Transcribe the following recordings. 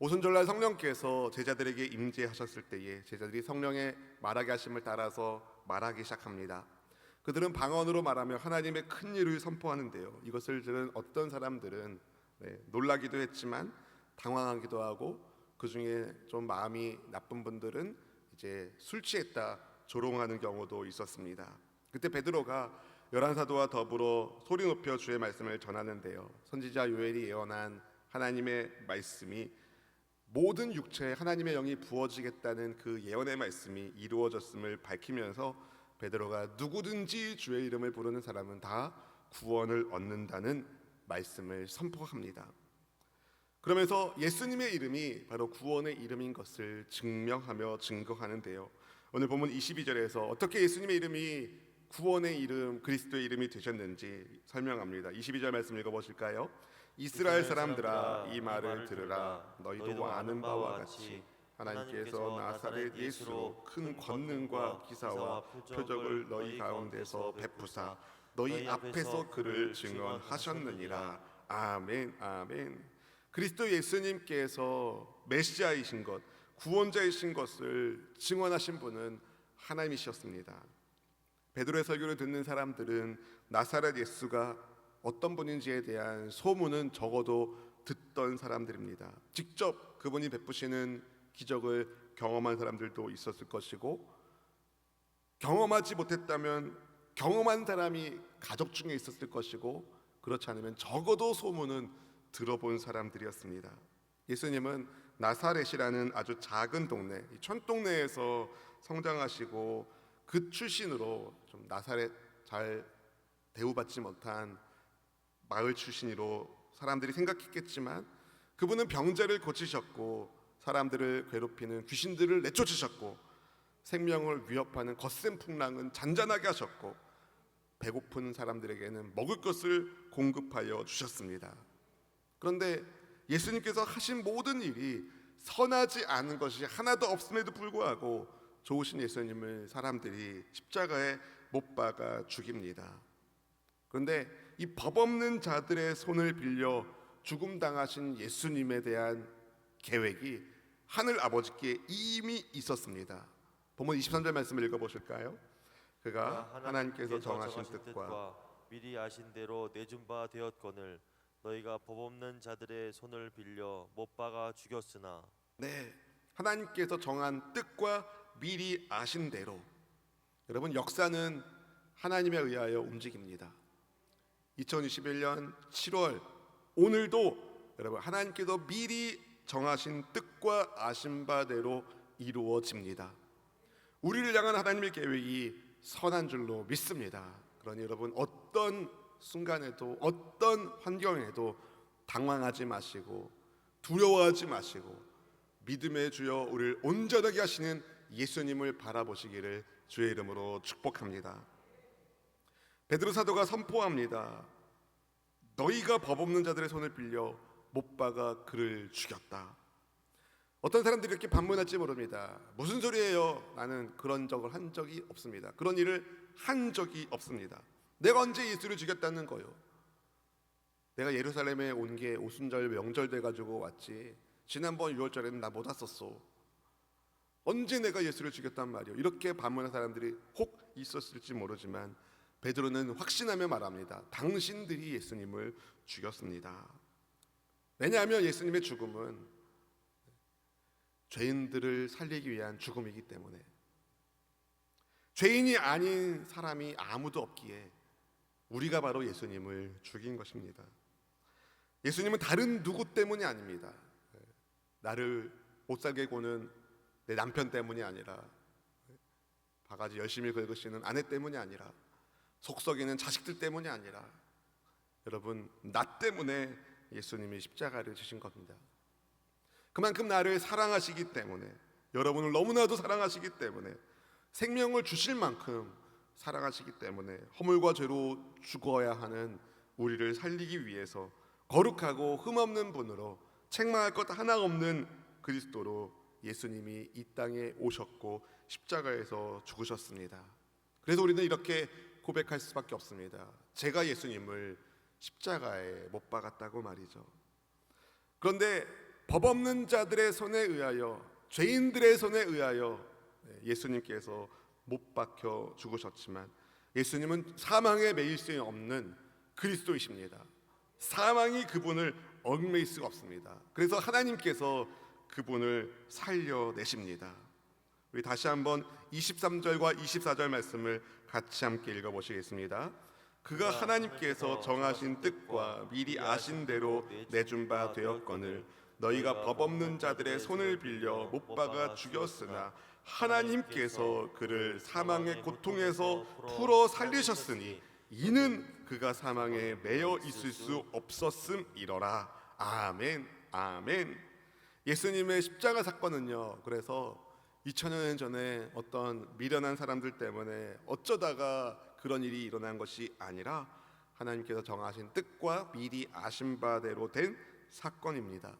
오순절날 성령께서 제자들에게 임재하셨을 때에 제자들이 성령의 말하게 하심을 따라서 말하기 시작합니다. 그들은 방언으로 말하며 하나님의 큰 일을 선포하는데요. 이것을 들은 어떤 사람들은 네, 놀라기도 했지만 당황하기도 하고 그 중에 좀 마음이 나쁜 분들은 이제 술 취했다 조롱하는 경우도 있었습니다. 그때 베드로가 열한 사도와 더불어 소리 높여 주의 말씀을 전하는데요. 선지자 요엘이 예언한 하나님의 말씀이 모든 육체에 하나님의 영이 부어지겠다는 그 예언의 말씀이 이루어졌음을 밝히면서 베드로가 누구든지 주의 이름을 부르는 사람은 다 구원을 얻는다는 말씀을 선포합니다. 그러면서 예수님의 이름이 바로 구원의 이름인 것을 증명하며 증거하는데요. 오늘 본문 22절에서 어떻게 예수님의 이름이 구원의 이름, 그리스도의 이름이 되셨는지 설명합니다. 22절 말씀 읽어 보실까요? 이스라엘 사람들아 이 말을 들으라. 너희도 아는 바와 같이 하나님께서 나사렛 예수로 큰 권능과 기사와 표적을 너희 가운데서 베푸사. 너희 앞에서 그를 증언하셨느니라. 아멘 아멘. 그리스도 예수님께서 메시아이신 것 구원자이신 것을 증언하신 분은 하나님이셨습니다. 베드로의 설교를 듣는 사람들은 나사렛 예수가 어떤 분인지에 대한 소문은 적어도 듣던 사람들입니다. 직접 그분이 베푸시는 기적을 경험한 사람들도 있었을 것이고 경험하지 못했다면 경험한 사람이 가족 중에 있었을 것이고 그렇지 않으면 적어도 소문은 들어본 사람들이었습니다. 예수님은 나사렛이라는 아주 작은 동네, 이 촌동네에서 성장하시고 그 출신으로 좀 나사렛 잘 대우받지 못한 마을 출신으로 사람들이 생각했겠지만 그분은 병자를 고치셨고 사람들을 괴롭히는 귀신들을 내쫓으셨고 생명을 위협하는 거센 풍랑은 잔잔하게 하셨고 배고픈 사람들에게는 먹을 것을 공급하여 주셨습니다. 그런데 예수님께서 하신 모든 일이 선하지 않은 것이 하나도 없음에도 불구하고 좋으신 예수님을 사람들이 십자가에 못 박아 죽입니다. 그런데 이 법 없는 자들의 손을 빌려 죽음 당하신 예수님에 대한 계획이 하늘 아버지께 이미 있었습니다. 본문 23절 말씀을 읽어 보실까요? 그가 하나님께서 정하신 뜻과 미리 아신 대로 내준 바 되었거늘 너희가 법 없는 자들의 손을 빌려 못 박아 죽였으나 네. 하나님께서 정한 뜻과 미리 아신 대로 여러분 역사는 하나님에 의하여 움직입니다. 2021년 7월 오늘도 여러분 하나님께서 미리 정하신 뜻과 아신 바대로 이루어집니다. 우리를 향한 하나님의 계획이 선한 줄로 믿습니다. 그러니 여러분 어떤 순간에도 어떤 환경에도 당황하지 마시고 두려워하지 마시고 믿음의 주여 우리를 온전하게 하시는 예수님을 바라보시기를 주의 이름으로 축복합니다. 베드로 사도가 선포합니다. 너희가 법 없는 자들의 손을 빌려 못 박아 그를 죽였다. 어떤 사람들이 이렇게 반문할지 모릅니다. 무슨 소리예요? 나는 그런 적을 한 적이 없습니다. 그런 일을 한 적이 없습니다. 내가 언제 예수를 죽였다는 거요? 내가 예루살렘에 온 게 오순절 명절 돼 가지고 왔지. 지난번 6월절에는 나 못 왔었어. 언제 내가 예수를 죽였단 말이요? 이렇게 반문한 사람들이 혹 있었을지 모르지만 베드로는 확신하며 말합니다. 당신들이 예수님을 죽였습니다. 왜냐하면 예수님의 죽음은 죄인들을 살리기 위한 죽음이기 때문에 죄인이 아닌 사람이 아무도 없기에 우리가 바로 예수님을 죽인 것입니다. 예수님은 다른 누구 때문이 아닙니다. 나를 못 살게 고는 내 남편 때문이 아니라 바가지 열심히 긁으시는 아내 때문이 아니라 속썩이는 자식들 때문이 아니라 여러분 나 때문에 예수님이 십자가를 지신 겁니다. 그만큼 나를 사랑하시기 때문에 여러분을 너무나도 사랑하시기 때문에 생명을 주실 만큼 사랑하시기 때문에 허물과 죄로 죽어야 하는 우리를 살리기 위해서 거룩하고 흠없는 분으로 책망할 것 하나 없는 그리스도로 예수님이 이 땅에 오셨고 십자가에서 죽으셨습니다. 그래서 우리는 이렇게 고백할 수밖에 없습니다. 제가 예수님을 십자가에 못 박았다고 말이죠. 그런데 법 없는 자들의 손에 의하여 죄인들의 손에 의하여 네, 예수님께서 못 박혀 죽으셨지만 예수님은 사망에 매일 수 없는 그리스도이십니다. 사망이 그분을 얽매일 수가 없습니다. 그래서 하나님께서 그분을 살려내십니다. 우리 다시 한번 23절과 24절 말씀을 같이 함께 읽어보시겠습니다. 그가 하나님께서 정하신 뜻과 미리 아신 대로 내준 바 되었거늘 너희가 법 없는 자들의 손을 빌려 못 박아 죽였으나 하나님께서 그를 사망의 고통에서 풀어 살리셨으니 이는 그가 사망에 매여 있을 수 없었음이러라. 아멘. 아멘. 예수님의 십자가 사건은요 그래서 2000여 년 전에 어떤 미련한 사람들 때문에 어쩌다가 그런 일이 일어난 것이 아니라 하나님께서 정하신 뜻과 미리 아신 바대로 된 사건입니다.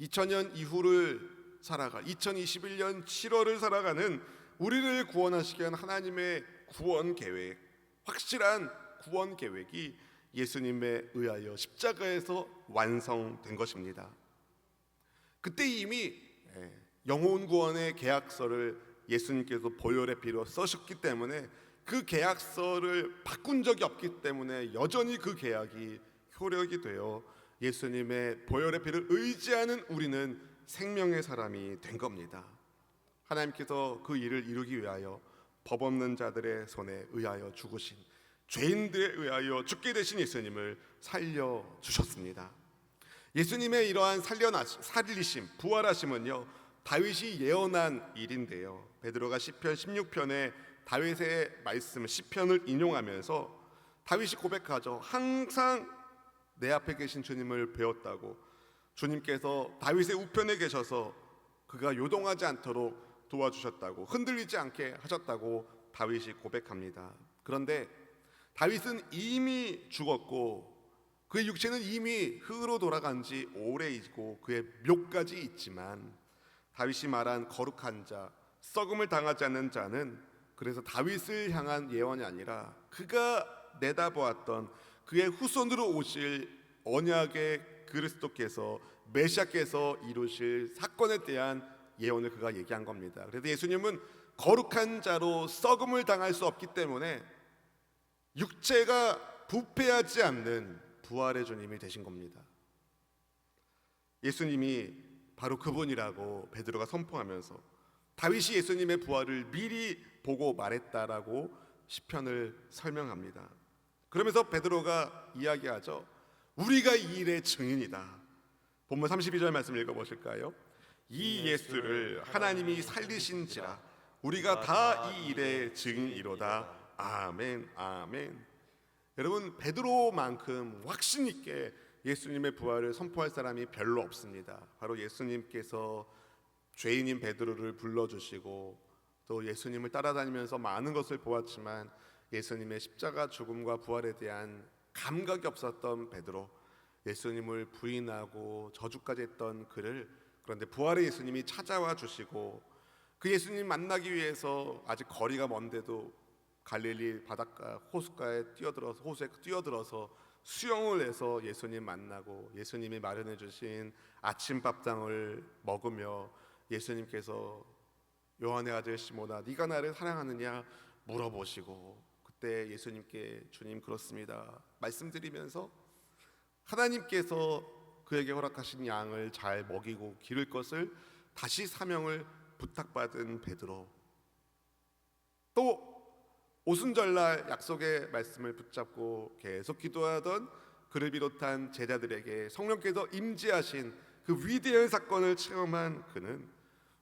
2000년 이후를 살아가 2021년 7월을 살아가는 우리를 구원하시기 위한 하나님의 구원 계획, 확실한 구원 계획이 예수님에 의하여 십자가에서 완성된 것입니다. 그때 이미 예, 영혼 구원의 계약서를 예수님께서 보혈의 피로 써셨기 때문에 그 계약서를 바꾼 적이 없기 때문에 여전히 그 계약이 효력이 되어 예수님의 보혈의 피를 의지하는 우리는 생명의 사람이 된 겁니다. 하나님께서 그 일을 이루기 위하여 법 없는 자들의 손에 의하여 죽으신 죄인들에 의하여 죽게 되신 예수님을 살려 주셨습니다. 예수님의 이러한 살려나 살리심, 부활하심은요 다윗이 예언한 일인데요. 베드로가 시편 16편에 다윗의 말씀 시편을 인용하면서 다윗이 고백하죠. 항상 내 앞에 계신 주님을 배웠다고 주님께서 다윗의 우편에 계셔서 그가 요동하지 않도록 도와주셨다고 흔들리지 않게 하셨다고 다윗이 고백합니다. 그런데 다윗은 이미 죽었고 그의 육체는 이미 흙으로 돌아간 지 오래이고 그의 묘까지 있지만 다윗이 말한 거룩한 자, 썩음을 당하지 않는 자는 그래서 다윗을 향한 예언이 아니라 그가 내다보았던 그의 후손으로 오실 언약의 그리스도께서 메시아께서 이루실 사건에 대한 예언을 그가 얘기한 겁니다. 그래서 예수님은 거룩한 자로 썩음을 당할 수 없기 때문에 육체가 부패하지 않는 부활의 주님이 되신 겁니다. 예수님이 바로 그분이라고 베드로가 선포하면서 다윗이 예수님의 부활을 미리 보고 말했다라고 시편을 설명합니다. 그러면서 베드로가 이야기하죠. 우리가 이 일의 증인이다. 본문 32절 말씀 읽어 보실까요? 이 예수를 하나님이 살리신지라 우리가 다 이 일의 증인이로다. 아멘. 아멘. 여러분 베드로만큼 확신 있게 예수님의 부활을 선포할 사람이 별로 없습니다. 바로 예수님께서 죄인인 베드로를 불러주시고 또 예수님을 따라다니면서 많은 것을 보았지만 예수님의 십자가 죽음과 부활에 대한 감각이 없었던 베드로 예수님을 부인하고 저주까지 했던 그를 그런데 부활의 예수님이 찾아와 주시고 그 예수님 만나기 위해서 아직 거리가 먼데도 갈릴리 바닷가 호숫가에 뛰어들어서 호수에 뛰어들어서 수영을 해서 예수님 만나고 예수님이 마련해 주신 아침밥상을 먹으며 예수님께서 요한의 아들 시모나 네가 나를 사랑하느냐 물어보시고 그때 예수님께 주님 그렇습니다. 말씀드리면서 하나님께서 그에게 허락하신 양을 잘 먹이고 기를 것을 다시 사명을 부탁받은 베드로. 또 오순절날 약속의 말씀을 붙잡고 계속 기도하던 그를 비롯한 제자들에게 성령께서 임재하신 그 위대한 사건을 체험한 그는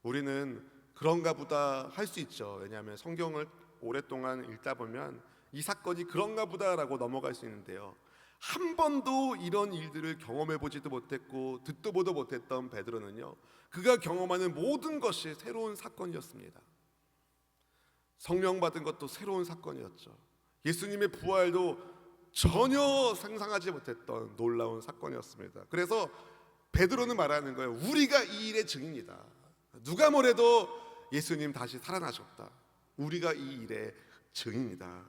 우리는 그런가 보다 할 수 있죠. 왜냐하면 성경을 오랫동안 읽다 보면 이 사건이 그런가 보다라고 넘어갈 수 있는데요. 한 번도 이런 일들을 경험해 보지도 못했고 듣도 보도 못했던 베드로는요. 그가 경험하는 모든 것이 새로운 사건이었습니다. 성령 받은 것도 새로운 사건이었죠. 예수님의 부활도 전혀 상상하지 못했던 놀라운 사건이었습니다. 그래서 베드로는 말하는 거예요. 우리가 이 일의 증인이다. 누가 뭐래도 예수님 다시 살아나셨다. 우리가 이 일의 증인이다.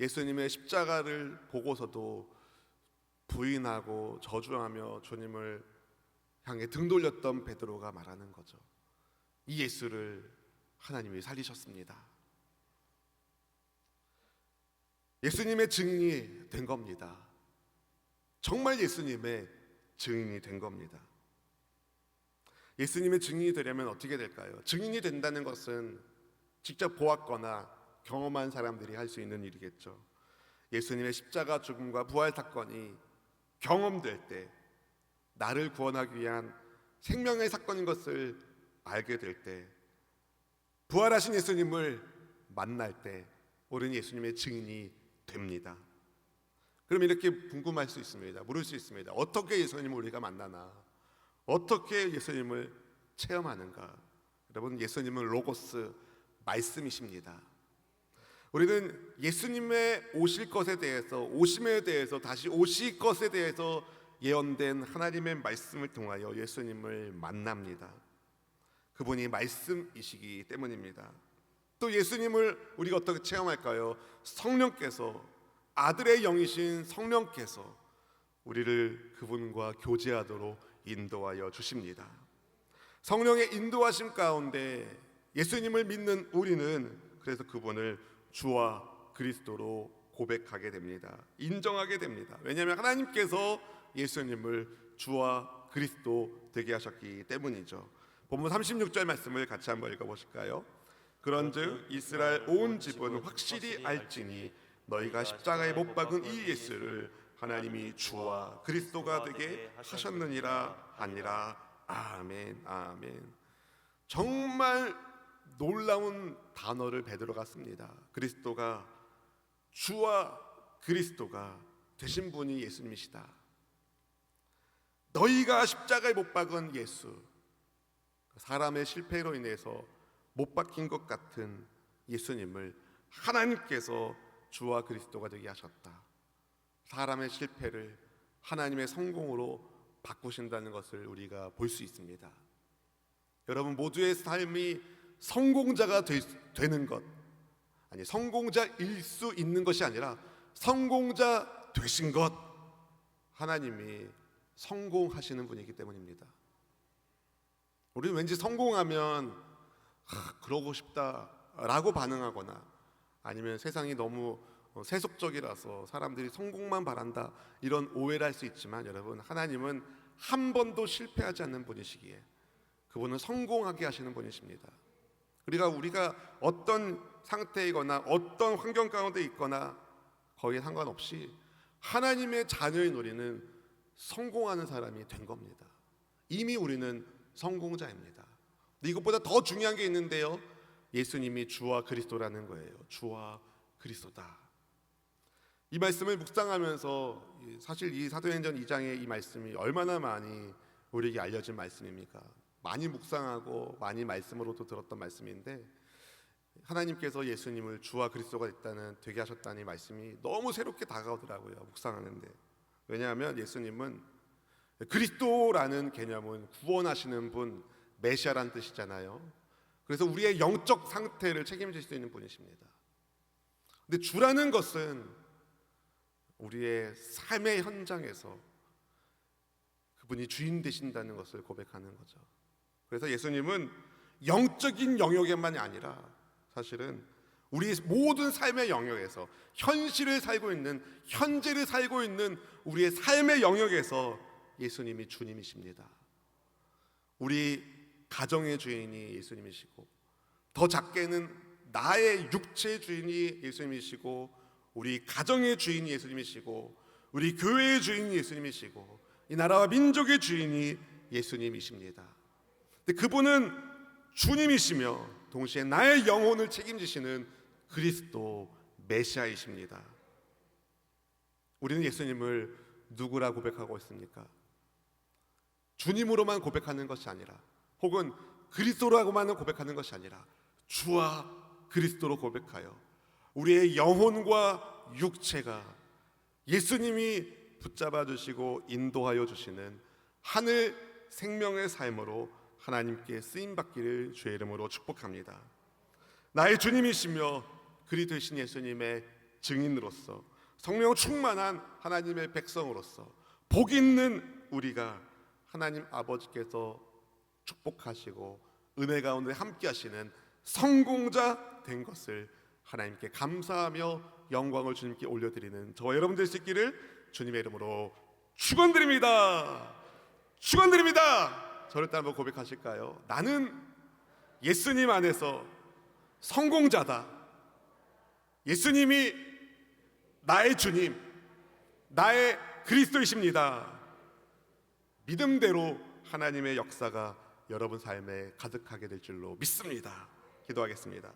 예수님의 십자가를 보고서도 부인하고 저주하며 주님을 향해 등 돌렸던 베드로가 말하는 거죠. 이 예수를 하나님이 살리셨습니다. 예수님의 증인이 된 겁니다. 정말 예수님의 증인이 된 겁니다. 예수님의 증인이 되려면 어떻게 될까요? 증인이 된다는 것은 직접 보았거나 경험한 사람들이 할 수 있는 일이겠죠. 예수님의 십자가 죽음과 부활 사건이 경험될 때 나를 구원하기 위한 생명의 사건인 것을 알게 될 때 부활하신 예수님을 만날 때 우리는 예수님의 증인이 됩니다. 그럼 이렇게 궁금할 수 있습니다. 물을 수 있습니다. 어떻게 예수님을 우리가 만나나? 어떻게 예수님을 체험하는가? 여러분 예수님은 로고스 말씀이십니다. 우리는 예수님의 오실 것에 대해서 오심에 대해서 다시 오실 것에 대해서 예언된 하나님의 말씀을 통하여 예수님을 만납니다. 그분이 말씀이시기 때문입니다. 또 예수님을 우리가 어떻게 체험할까요? 성령께서 아들의 영이신 성령께서 우리를 그분과 교제하도록 인도하여 주십니다. 성령의 인도하심 가운데 예수님을 믿는 우리는 그래서 그분을 주와 그리스도로 고백하게 됩니다. 인정하게 됩니다. 왜냐하면 하나님께서 예수님을 주와 그리스도 되게 하셨기 때문이죠. 본문 36절 말씀을 같이 한번 읽어보실까요? 그런즉 이스라엘 온 집은 확실히 알지니 너희가 십자가에 못 박은 이 예수를 하나님이 주와 그리스도가 되게 하셨느니라 하니라. 아멘 아멘. 정말 놀라운 단어를 베드로가 씁니다. 그리스도가 주와 그리스도가 되신 분이 예수님이시다. 너희가 십자가에 못 박은 예수 사람의 실패로 인해서 못 박힌 것 같은 예수님을 하나님께서 주와 그리스도가 되게 하셨다. 사람의 실패를 하나님의 성공으로 바꾸신다는 것을 우리가 볼 수 있습니다. 여러분 모두의 삶이 성공자가 되, 되는 것 아니 성공자일 수 있는 것이 아니라 성공자 되신 것 하나님이 성공하시는 분이기 때문입니다. 우리는 왠지 성공하면 아, 그러고 싶다라고 반응하거나 아니면 세상이 너무 어, 세속적이라서 사람들이 성공만 바란다 이런 오해를 할 수 있지만 여러분 하나님은 한 번도 실패하지 않는 분이시기에 그분은 성공하게 하시는 분이십니다. 우리가 우리가 어떤 상태이거나 어떤 환경 가운데 있거나 거기에 상관없이 하나님의 자녀인 우리는 성공하는 사람이 된 겁니다. 이미 우리는 성공자입니다. 이것보다 더 중요한 게 있는데요. 예수님이 주와 그리스도라는 거예요. 주와 그리스도다. 이 말씀을 묵상하면서 사실 이 사도행전 2장의 이 말씀이 얼마나 많이 우리에게 알려진 말씀입니까? 많이 묵상하고 많이 말씀으로도 들었던 말씀인데 하나님께서 예수님을 주와 그리스도가 됐다는 되게 하셨다는 이 말씀이 너무 새롭게 다가오더라고요. 묵상하는데 왜냐하면 예수님은 그리스도라는 개념은 구원하시는 분, 메시아란 뜻이잖아요. 그래서 우리의 영적 상태를 책임질 수 있는 분이십니다. 근데 주라는 것은 우리의 삶의 현장에서 그분이 주인 되신다는 것을 고백하는 거죠. 그래서 예수님은 영적인 영역에만이 아니라 사실은 우리 모든 삶의 영역에서 현실을 살고 있는 현재를 살고 있는 우리의 삶의 영역에서 예수님이 주님이십니다. 우리 가정의 주인이 예수님이시고 더 작게는 나의 육체의 주인이 예수님이시고 우리 가정의 주인이 예수님이시고 우리 교회의 주인이 예수님이시고 이 나라와 민족의 주인이 예수님이십니다. 근데 그분은 주님이시며 동시에 나의 영혼을 책임지시는 그리스도 메시아이십니다. 우리는 예수님을 누구라 고백하고 있습니까? 주님으로만 고백하는 것이 아니라 혹은 그리스도라고만 고백하는 것이 아니라 주와 그리스도로 고백하여 우리의 영혼과 육체가 예수님이 붙잡아 주시고 인도하여 주시는 하늘 생명의 삶으로 하나님께 쓰임 받기를 주의 이름으로 축복합니다. 나의 주님이시며 그리 되신 예수님의 증인으로서 성령 충만한 하나님의 백성으로서 복 있는 우리가 하나님 아버지께서 축복하시고 은혜 가운데 함께 하시는 성공자 된 것을 하나님께 감사하며 영광을 주님께 올려드리는 저와 여러분들 수 있기를 주님의 이름으로 축원드립니다. 축원드립니다. 저를 따라 한번 고백하실까요? 나는 예수님 안에서 성공자다. 예수님이 나의 주님, 나의 그리스도이십니다. 믿음대로 하나님의 역사가 여러분 삶에 가득하게 될 줄로 믿습니다. 기도하겠습니다.